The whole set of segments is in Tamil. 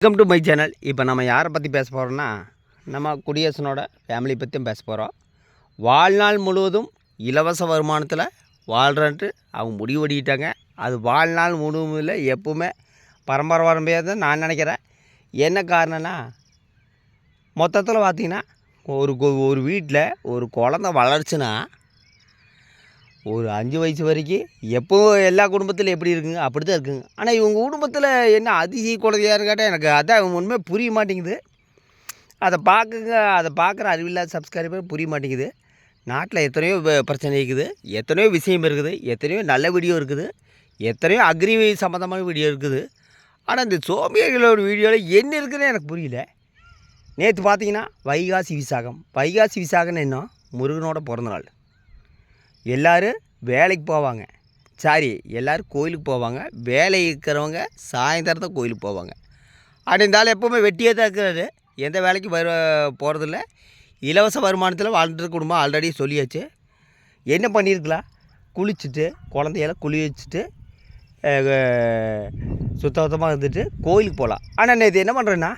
வெல்கம் டு மை சேனல் இப்போ நம்ம யாரை பற்றி பேச போகிறோம்னா நம்ம குடியரசனோட ஃபேமிலி பற்றியும் பேச போகிறோம் வாழ்நாள் முழுவதும் இலவச வருமானத்தில் வாழ்கிறன்ட்டு அவங்க முடிவெடிக்கிட்டாங்க அது வாழ்நாள் முழுவதில் எப்பவுமே பரம்பரை வரம்பையாக தான் நான் நினைக்கிறேன். என்ன காரணம்னா மொத்தத்தில் பார்த்திங்கன்னா ஒரு கொ- ஒரு வீட்டில் ஒரு குழந்த வளர்ச்சின்னா ஒரு அஞ்சு வயசு வரைக்கும் எப்போ எல்லா குடும்பத்திலும் எப்படி இருக்குங்க? அப்படி தான் இருக்குங்க. ஆனால் இவங்க குடும்பத்தில் என்ன அதிசய குழந்தையாக கேட்டால் எனக்கு அதான் ஒன்றுமே புரிய மாட்டேங்குது. அதை பார்க்குங்க அதை பார்க்குற அறிவில்லாத சப்ஸ்கிரைபர் புரிய மாட்டேங்குது. நாட்டில் எத்தனையோ பிரச்சனை இருக்குது. எத்தனையோ விஷயம் இருக்குது. எத்தனையோ நல்ல வீடியோ இருக்குது. எத்தனையோ அக்ரி சம்மந்தமான வீடியோ இருக்குது. ஆனால் இந்த சோம்பியர்களோட வீடியோவில் என்ன இருக்குதுன்னு எனக்கு புரியல. நேற்று பார்த்தீங்கன்னா வைகாசி விசாகம். வைகாசி விசாகம்னு என்ன? முருகனோட பிறந்தநாள். எல்லோரும் வேலைக்கு போவாங்க. சாரி எல்லோரும் கோயிலுக்கு போவாங்க. வேலை இருக்கிறவங்க சாயந்தரத்தை கோயிலுக்கு போவாங்க. அப்படி இருந்தாலும் எப்போவுமே வெட்டியே தான் இருக்கிறாரு எந்த வேலைக்கும் வர போகிறதில்ல இலவச வருமானத்தில் வாழ்ந்துட்டு குடும்பம் ஆல்ரெடி சொல்லியாச்சு. என்ன பண்ணியிருக்கலாம்? குளிச்சுட்டு குழந்தையெல்லாம் குளி வச்சுட்டு சுத்தபத்தமாக இருந்துட்டு கோயிலுக்கு போகலாம். ஆனால் நான் இது என்ன பண்ணுறேன்னா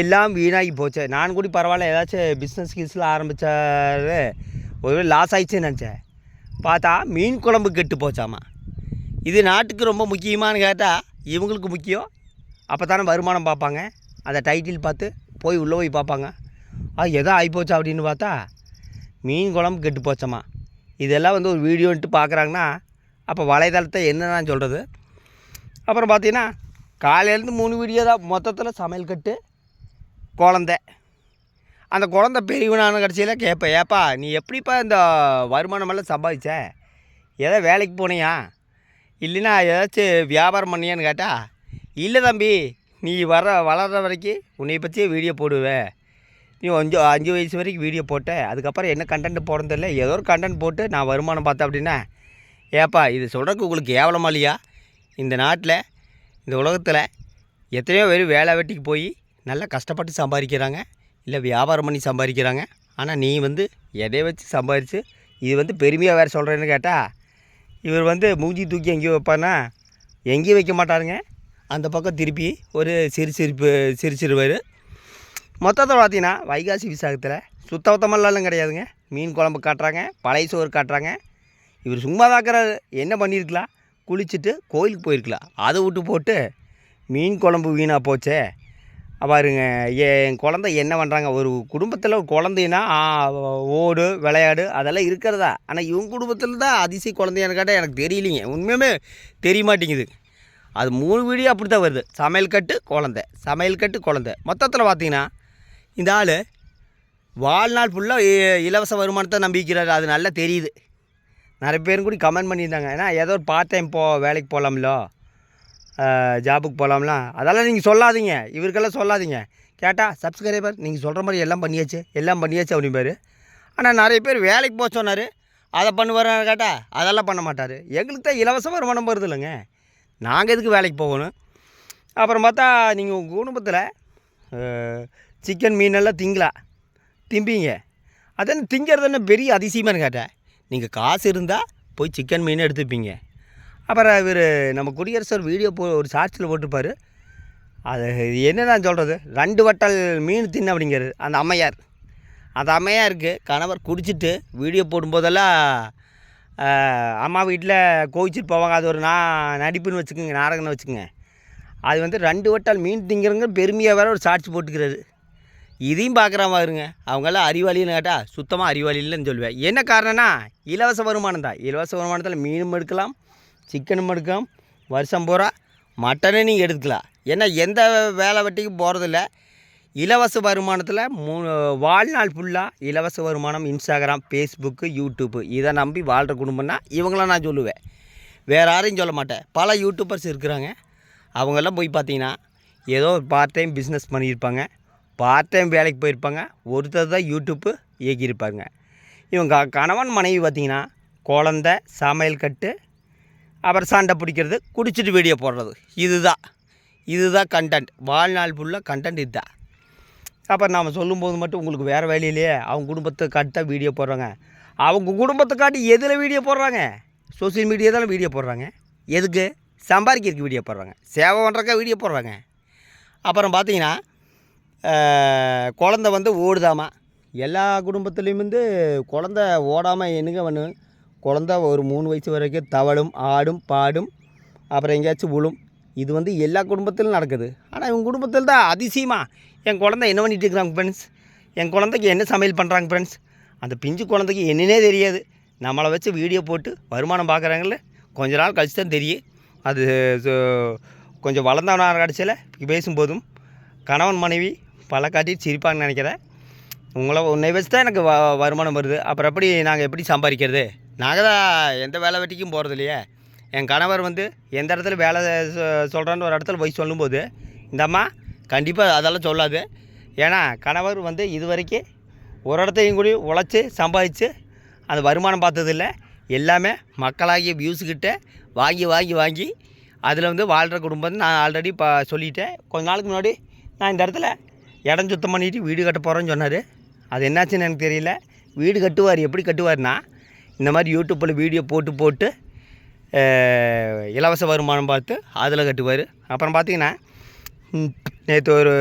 எல்லாம் வீணாகி போச்சு. நான் கூட பரவாயில்ல ஏதாச்சும் பிஸ்னஸ் கிஸ்லாம் ஆரம்பித்தாரு ஒரு லாஸ் ஆகிடுச்சுன்னு நினச்சேன். பார்த்தா மீன் குழம்பு கெட்டு போச்சாமா? இது நாட்டுக்கு ரொம்ப முக்கியமானு கேட்டால் இவங்களுக்கு முக்கியம். அப்போ தானே வருமானம் பார்ப்பாங்க. அந்த டைட்டில் பார்த்து போய் உள்ளே போய் பார்ப்பாங்க. அது எதோ ஆகிப்போச்சா அப்படின்னு பார்த்தா மீன் குழம்பு கெட்டு போச்சாமா? இதெல்லாம் வந்து ஒரு வீடியோன்ட்டு பார்க்குறாங்கன்னா அப்போ வலைதளத்தை என்ன சொல்கிறது அப்புறம் பார்த்தீங்கன்னா காலையிலேருந்து மூணு வீடியோ தான். மொத்தத்தில் சமையல் கட்டு குழந்த. அந்த குழந்த பெரியவனான கடைசியில் கேட்பேன் ஏப்பா நீ எப்படிப்பா இந்த வருமானமெல்லாம் சம்பாதிச்ச? ஏதோ வேலைக்கு போனியா? இல்லைன்னா ஏதாச்சும் வியாபாரம் பண்ணியான்னு கேட்டா இல்லை தம்பி நீ வர வளர்கிற வரைக்கும் உன்னை பற்றியே வீடியோ போடுவேன் நீ அஞ்சு அஞ்சு வயசு வரைக்கும் வீடியோ போட்ட அதுக்கப்புறம் என்ன கண்டென்ட் போடுறதில்ல ஏதோ ஒரு கண்டென்ட் போட்டு நான் வருமானம் பார்த்தேன் அப்படின்னா ஏப்பா இது சொல்கிறதுக்கு உங்களுக்கு கேவலமா இல்லையா? இந்த நாட்டில் இந்த உலகத்தில் எத்தனையோ பேர் வேலை வெட்டிக்கு போய் நல்லா கஷ்டப்பட்டு சம்பாதிக்கிறாங்க. இல்லை வியாபாரம் பண்ணி சம்பாதிக்கிறாங்க. ஆனால் நீ வந்து எதை வச்சு சம்பாரித்து இது வந்து பெருமையாக வேறு சொல்கிறேன்னு கேட்டால் இவர் வந்து மூஞ்சி தூக்கி எங்கேயோ வைப்பானா எங்கேயும் வைக்க மாட்டாருங்க. அந்த பக்கம் திருப்பி ஒரு சிறு சிரிப்பு சிரிச்சிருவார் மொத்தத்தில் பார்த்தீங்கன்னா வைகாசி விசாகத்தில் சுத்தபத்தமெல்லாம் கிடையாதுங்க. மீன் குழம்பு காட்டுறாங்க பழைய சோறு காட்டுறாங்க. இவர் சும்மா தாக்கிறாரு என்ன பண்ணியிருக்கலாம்? குளிச்சுட்டு கோயிலுக்கு போயிருக்கலாம். அதை விட்டு போட்டு மீன் குழம்பு வீணாக போச்சே. பாருங்க. என் குழந்தை என்ன பண்ணுறாங்க ஒரு குடும்பத்தில் ஒரு குழந்தைன்னா ஓடு விளையாடு அதெல்லாம் இருக்கிறதா? ஆனால் இவங்க குடும்பத்தில் தான் அதிசய குழந்தையான்னு கேட்டால் எனக்கு தெரியலிங்க. உண்மையுமே தெரிய மாட்டேங்குது. அது மூணு வீடியோ அப்படி தான் வருது. சமையல் கட்டு குழந்த. சமையல் கட்டு குழந்த. மொத்தத்தில் பார்த்தீங்கன்னா இந்த ஆள் வாழ்நாள் ஃபுல்லாக இலவச வருமானத்தை நம்பிக்கிறாரு. அது நல்லா தெரியுது. நிறைய பேரும் கூட கமெண்ட் பண்ணியிருந்தாங்க. ஏன்னா ஏதோ ஒரு பார்ட் டைம் போ வேலைக்கு போகலாம்லோ ஜாபுக்கு போகலாம்லாம் அதெல்லாம் நீங்கள் சொல்லாதீங்க. இவருக்கெல்லாம் சொல்லாதீங்க. கேட்டால் சப்ஸ்கிரைபர் நீங்கள் சொல்கிற மாதிரி எல்லாம் பண்ணியாச்சு எல்லாம் பண்ணியாச்சு அப்படிம்பாரு. ஆனால் நிறைய பேர் வேலைக்கு போக சொன்னார். அதை பண்ணுவார் கேட்டால் அதெல்லாம் பண்ண மாட்டார். எங்களுக்கு தான் இலவச வருமானம் வருது இல்லைங்க. நாங்கள் எதுக்கு வேலைக்கு போகணும்? அப்புறம் பார்த்தா நீங்கள் உங்கள் குடும்பத்தில் சிக்கன் மீனெல்லாம் திங்களா திம்பிங்க. அதான் திங்கிறது என்ன பெரிய அதிசயமானு கேட்டேன் நீங்கள் காசு இருந்தால் போய் சிக்கன் மீன் எடுத்துப்பீங்க. அப்புறம் இவர் நம்ம குடியரசர் வீடியோ போ ஒரு ஷார்ட்ஸில் போட்டிருப்பார். அது என்ன நான் சொல்கிறது ரெண்டு வட்டல் மீன் தின்னு அப்படிங்கிறது அந்த அம்மையார். அந்த இருக்குது கணவர் குடிச்சிட்டு வீடியோ போடும்போதெல்லாம் அம்மா வீட்டில் கோவிச்சிட்டு போவாங்க. அது ஒரு நான் நடிப்புன்னு வச்சுக்கோங்க நாடகம்னு வச்சுக்கோங்க. அது வந்து ரெண்டு வட்டால் மீன் திங்கிறவங்க பெருமையாக வேற ஒரு சாட்சி போட்டுக்கிறாரு. இதையும் பார்க்குற பாருங்க அவங்கெல்லாம் அறிவாளின்னு கேட்டால் சுத்தமாக அறிவாளி இல்லைன்னு சொல்லுவேன். என்ன காரணம்னா இலவச வருமானம் தான். இலவச வருமானத்தில் மீனும் எடுக்கலாம் சிக்கனும் எடுக்கலாம் வருஷம் பூரா மட்டனே நீங்கள் எடுத்துக்கலாம். ஏன்னா எந்த வேலை வெட்டிக்கும் போகிறதில்ல இலவச வருமானத்தில் மூணு வாழ்நாள் ஃபுல்லாக இலவச வருமானம் இன்ஸ்டாகிராம் ஃபேஸ்புக்கு யூடியூப்பு இதை நம்பி வாழ்கிற குடும்பம்னா இவங்களாம் நான் சொல்லுவேன். வேறு யாரையும் சொல்ல மாட்டேன். பல யூடியூபர்ஸ் இருக்கிறாங்க. அவங்கெல்லாம் போய் பார்த்தீங்கன்னா ஏதோ ஒரு பார்ட் டைம் பிஸ்னஸ் பண்ணியிருப்பாங்க. பார்ட் டைம் வேலைக்கு போயிருப்பாங்க. ஒருத்தர் தான் யூடியூப்பு இயக்கியிருப்பாங்க. இவங்க கணவன் மனைவி பார்த்திங்கன்னா குழந்த சமையல் கட்டு அப்புறம் சண்டை பிடிக்கிறது குடிச்சிட்டு வீடியோ போடுறது. இதுதான். இதுதான் கண்டென்ட் வாழ்நாள் ஃபுல்லாக கண்டென்ட் இதுதான். அப்புறம் நாம் சொல்லும்போது மட்டும் உங்களுக்கு வேறு வேலையிலேயே அவங்க குடும்பத்தை காட்டி தான் வீடியோ போடுறாங்க. அவங்க குடும்பத்தை காட்டி எதில் வீடியோ போடுறாங்க? சோசியல் மீடியா தான் வீடியோ போடுறாங்க. எதுக்கு? சம்பாதிக்கிறதுக்கு வீடியோ போடுறாங்க. சேவை பண்ணுறக்கா வீடியோ போடுறாங்க. அப்புறம் பார்த்தீங்கன்னா குழந்த வந்து ஓடுதாமா? எல்லா குடும்பத்துலேயும் வந்து குழந்த ஓடாமல் என்னங்க பண்ணும் குழந்த ஒரு மூணு வயசு வரைக்கும் தவழும் ஆடும் பாடும் அப்புறம் எங்கேயாச்சும் விழும் இது வந்து எல்லா குடும்பத்திலும் நடக்குது. ஆனால் இவங்க குடும்பத்தில் தான் அதிசயமாக என் குழந்தை என்ன பண்ணிகிட்டு இருக்கிறாங்க ஃப்ரெண்ட்ஸ் என் குழந்தைக்கு என்ன சமையல் பண்ணுறாங்க ஃப்ரெண்ட்ஸ் அந்த பிஞ்சு குழந்தைக்கு என்னன்னே தெரியாது. நம்மளை வச்சு வீடியோ போட்டு வருமானம் பார்க்குறாங்கல்ல? கொஞ்ச நாள் கழிச்சு தான் தெரியும். அது கொஞ்சம் வளர்ந்தவனாக கடைசியில் பேசும்போதும் கணவன் மனைவி பல காட்டி சிரிப்பாங்கன்னு நினைக்கிறேன். உங்களை உன்னை வச்சு தான் எனக்கு வ வருமானம் வருது. அப்புறம் எப்படி நாங்கள் எப்படி சம்பாதிக்கிறது? நாங்கள் தான் எந்த வேலை வெட்டிக்கும் போகிறது இல்லையே? என் கணவர் வந்து எந்த இடத்துல வேலை சொல்கிறான்னு ஒரு இடத்துல போய் சொல்லும்போது இந்த அம்மா கண்டிப்பாக அதெல்லாம் சொல்லாது. ஏன்னா கணவர் வந்து இது வரைக்கும் ஒரு இடத்தையும் கூடி உழைச்சி சம்பாதிச்சு அந்த வருமானம் பார்த்ததில்ல. எல்லாமே மக்களாகிய வியூஸுக்கிட்ட வாங்கி வாங்கி வாங்கி அதில் வந்து வாழ்கிற குடும்பம் நான் ஆல்ரெடி இப்போ சொல்லிட்டேன். கொஞ்ச நாளுக்கு முன்னாடி நான் இந்த இடத்துல இடம் சுத்தம் பண்ணிவிட்டு வீடு கட்ட போகிறேன்னு சொன்னார். அது என்னாச்சுன்னு எனக்கு தெரியல. வீடு கட்டுவார் எப்படி கட்டுவார்னா இந்த மாதிரி யூடியூப்பில் வீடியோ போட்டு போட்டு இலவச வருமானம் பார்த்து அதில் கட்டுவார். அப்புறம் பார்த்தீங்கன்னா நேற்று ஒரு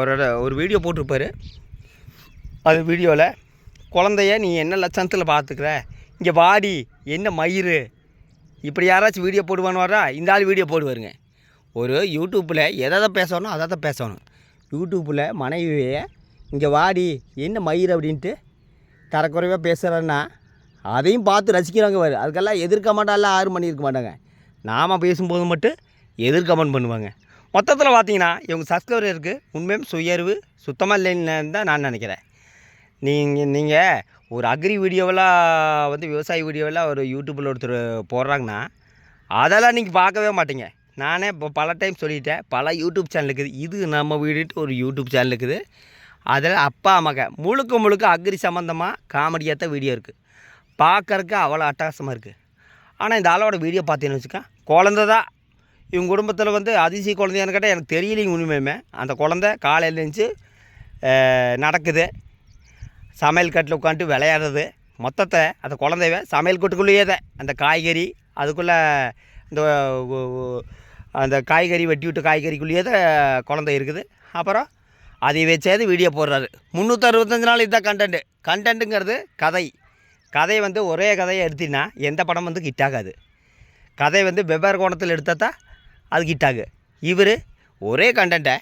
ஒரு ஒரு வீடியோ போட்டிருப்பார். அது வீடியோவில் குழந்தைய நீ என்ன லட்சணத்தில் பார்த்துக்கிற? இங்கே வாடி என்ன மயிறு? இப்படி யாராச்சும் வீடியோ போடுவான்னு வரா இந்த ஆள் வீடியோ போடுவாருங்க. ஒரு யூடியூப்பில் எதை எதை பேசணும் அதை தான் பேசணும். யூடியூப்பில் மனைவியை இங்கே வாடி என்ன மயிர் அப்படின்ட்டு தரக்குறைவாக பேசுகிறேன்னா அதையும் பார்த்து ரசிக்கிறவங்க பாரு அதுக்கெல்லாம் எதிர்க்க மாட்டால யாரும் பண்ணியிருக்க மாட்டாங்க. நாம் பேசும்போது மட்டும் எதிர்கமெண்ட் பண்ணுவாங்க. மொத்தத்தில் பார்த்தீங்கன்னா இவங்க சப்ஸ்கிரைபர் இருக்குது உண்மையும் சுயர்வு சுத்தமாக இல்லைன்னு தான் நான் நினைக்கிறேன். நீங்கள் நீங்கள் ஒரு அக்ரி வீடியோவெல்லாம் வந்து விவசாய வீடியோவெல்லாம் ஒரு யூடியூப்பில் ஒருத்தர் போடுறாங்கன்னா அதெல்லாம் நீங்கள் பார்க்கவே மாட்டீங்க. நானே இப்போ பல டைம் சொல்லிட்டேன். பல யூடியூப் சேனல் இருக்குது. இது நம்ம வீடுட்டு ஒரு யூடியூப் சேனல் இருக்குது. அதில் அப்பா மக முழுக்க முழுக்க அக்ரி சம்மந்தமாக காமெடியாக தான் வீடியோ இருக்குது பார்க்குறக்கு அவ்வளோ அட்டகாசமாக இருக்குது. ஆனால் இந்த ஆளோட வீடியோ பார்த்தீங்கன்னு வச்சுக்க குழந்த தான். இவங்க குடும்பத்தில் வந்து அதிசய குழந்தையான்னு கேட்டால் எனக்கு தெரியலைங்க உண்மையுமே. அந்த குழந்த காலையில் இருந்துச்சு நடக்குது. சமையல் கட்டில் உட்காந்துட்டு விளையாடுறது. மொத்தத்தை அந்த குழந்தைவ சமையல் கட்டுக்குள்ளேயே தான். அந்த காய்கறி அதுக்குள்ளே இந்த அந்த காய்கறி வெட்டி விட்டு காய்கறிக்குள்ளேயே தான் குழந்தை இருக்குது. அப்புறம் அதை வச்சேது வீடியோ போடுறாரு. முந்நூற்றி அறுபத்தஞ்சு நாள் இதுதான் கண்டென்ட்டு கண்டென்ட்டுங்கிறது கதை. கதை வந்து ஒரே கதையை எடுத்தீங்கன்னா எந்த படம் வந்து ஹிட் ஆகாது. கதை வந்து வெவ்வேறு கோணத்தில் எடுத்தால் தான் அது ஹிட் ஆகு. இவர் ஒரே கண்டென்ட்டை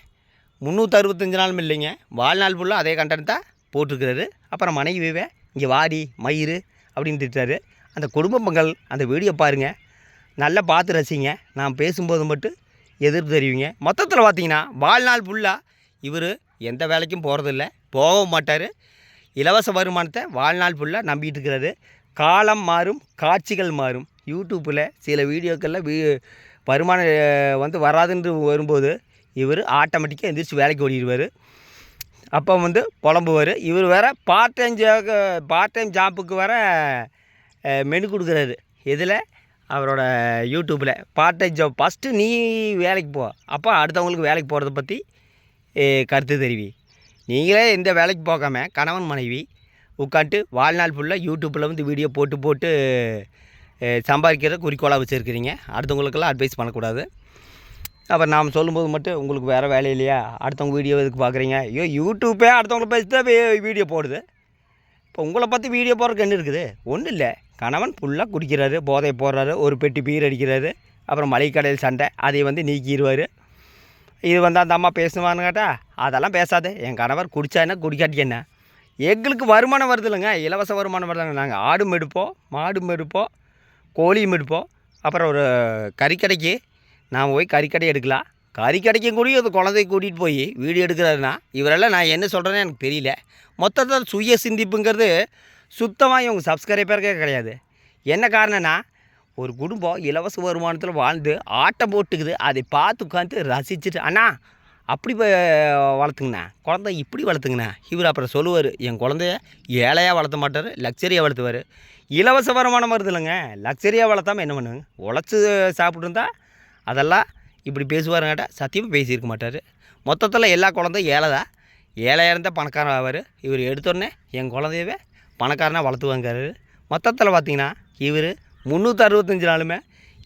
முந்நூற்றி அறுபத்தஞ்சு நாளும் இல்லைங்க. வாழ்நாள் ஃபுல்லாக அதே கண்டென்ட் தான் போட்டிருக்கிறாரு. அப்புறம் மனைவிவே இங்கே வாடி மயிறு அப்படின்னு திட்டாரு அந்த பொங்கல் அந்த வீடியோ பாருங்கள் நல்லா பார்த்து ரசிங்க. நான் பேசும்போது மட்டும் எதிர்ப்பு தெரிவிங்க. மொத்தத்தில் பார்த்தீங்கன்னா வாழ்நாள் ஃபுல்லாக இவர் எந்த வேலைக்கும் போகிறதில்ல போகவும் மாட்டார். இலவச வருமானத்தை வாழ்நாள் ஃபுல்லாக நம்பிட்டு இருக்கிறது. காலம் மாறும் காட்சிகள் மாறும். யூடியூப்பில் சில வீடியோக்களில் வீ வருமானம் வந்து வராதுன்னு வரும்போது இவர் ஆட்டோமேட்டிக்காக எந்திரிச்சு வேலைக்கு ஓடிடுவார். அப்போ வந்து புலம்புவார். இவர் வேறு பார்ட் டைம் ஜாக்கு பார்ட் டைம் ஜாப்புக்கு வர மெனு கொடுக்குறாரு. இதில் அவரோட யூடியூப்பில் பார்ட் டைம் ஜாப் ஃபஸ்ட்டு நீ வேலைக்கு போ. அப்போ அடுத்தவங்களுக்கு வேலைக்கு போகிறத பற்றி கருத்து தெரிவி. நீங்களே எந்த வேலைக்கு போகாமல் கணவன் மனைவி உட்காந்துட்டு வாழ்நாள் ஃபுல்லாக யூடியூப்பில் வந்து வீடியோ போட்டு போட்டு சம்பாதிக்கிற சம்பாதிக்கிறத குறிக்கோளாக வச்சுருக்கிறீங்க. அடுத்தவங்களுக்கெல்லாம் அட்வைஸ் பண்ணக்கூடாது. அப்புறம் நாம் சொல்லும்போது மட்டும் உங்களுக்கு வேறு வேலை இல்லையா? அடுத்தவங்க வீடியோ எதுக்கு பார்க்குறீங்க? ஐயோ யூடியூப்பே அடுத்தவங்கள பேசி தான் வீடியோ போடுது. இப்போ உங்களை பற்றி வீடியோ போடுறதுக்கு என்ன இருக்குது? ஒன்றும் இல்லை. கணவன் ஃபுல்லாக குடிக்கிறாரு போதை போடுறாரு ஒரு பெட்டி பீர் அடிக்கிறாரு அப்புறம் மளிகை கடையில் சண்டை அதை வந்து நீக்கிடுவார். இது வந்து அந்த அம்மா பேசுவான்னு கேட்டால் அதெல்லாம் பேசாது. என் கணவர் குடித்தான்னா என்ன குடிக்காட்டி என்ன? எங்களுக்கு வருமானம் வருது இல்லைங்க. இலவச வருமானம் வருதுங்க நாங்கள் ஆடும் எடுப்போம் மாடும் எடுப்போம் கோழியும் எடுப்போம் அப்புறம் ஒரு கறிக்கடைக்கு நாம் போய் கறிக்கடை எடுக்கலாம். கறிக்கடைக்கும் கூட அது குழந்தைய கூட்டிகிட்டு போய் வீடியோ எடுக்கிறாருன்னா இவரெல்லாம் நான் என்ன சொல்கிறேன்னு எனக்கு தெரியல. மொத்தத்தில் சுய சிந்திப்புங்கிறது சுத்தமாக இவங்க சப்ஸ்கிரைபருக்கே கிடையாது. என்ன காரணம்னா ஒரு குடும்பம் இலவச வருமானத்தில் வாழ்ந்து ஆட்டம் போட்டுக்குது அதை பார்த்து உட்காந்து ரசிச்சுட்டு அண்ணா அப்படி வளர்த்துங்கண்ணா குழந்தை இப்படி வளர்த்துங்கண்ணா. இவர் அப்புறம் சொல்லுவார் என் குழந்தைய ஏழையாக வளர்த்த மாட்டார் லக்ஸரியாக வளர்த்துவார். இலவச வருமானம் வருது இல்லைங்க லக்ஸரியாக வளர்த்தாம என்ன பண்ணுங்க உழைச்சி சாப்பிட்ருந்தா அதெல்லாம் இப்படி பேசுவாருங்காட்டா சத்தியமாக பேசியிருக்க மாட்டார். மொத்தத்தில் எல்லா குழந்தையும் ஏழை தான் ஏழையாக இருந்தால் பணக்காரன் ஆவார். இவர் எடுத்தோடனே என் குழந்தையவே பணக்காரனாக வளர்த்துவாங்க மொத்தத்தில் பார்த்திங்கன்னா இவர் முந்நூற்றி அறுபத்தஞ்சு நாளுமே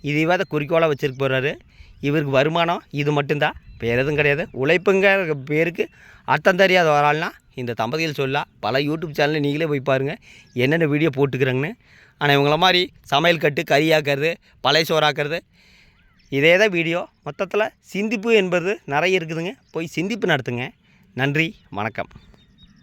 இதுவே அதை குறிக்கோளாக வச்சுருக்க போகிறாரு இவருக்கு வருமானம் இது மட்டும்தான். வேறு எதுவும் கிடையாது. உழைப்புங்கிற பேருக்கு அர்த்தம் தெரியாத வராள்னா இந்த தம்பதிகள் சொல்லலாம் பல யூடியூப் சேனலில் நீங்களே போய் பாருங்கள் என்னென்ன வீடியோ போட்டுக்கிறாங்கன்னு ஆனால் இவங்கள மாதிரி சமையல் கட்டு கறியாக்கிறது பழைய சோறாக்குறது இதே தான் வீடியோ. மொத்தத்தில் சிந்திப்பு என்பது நிறைய இருக்குதுங்க. போய் சிந்திப்பு நடத்துங்க. நன்றி வணக்கம்.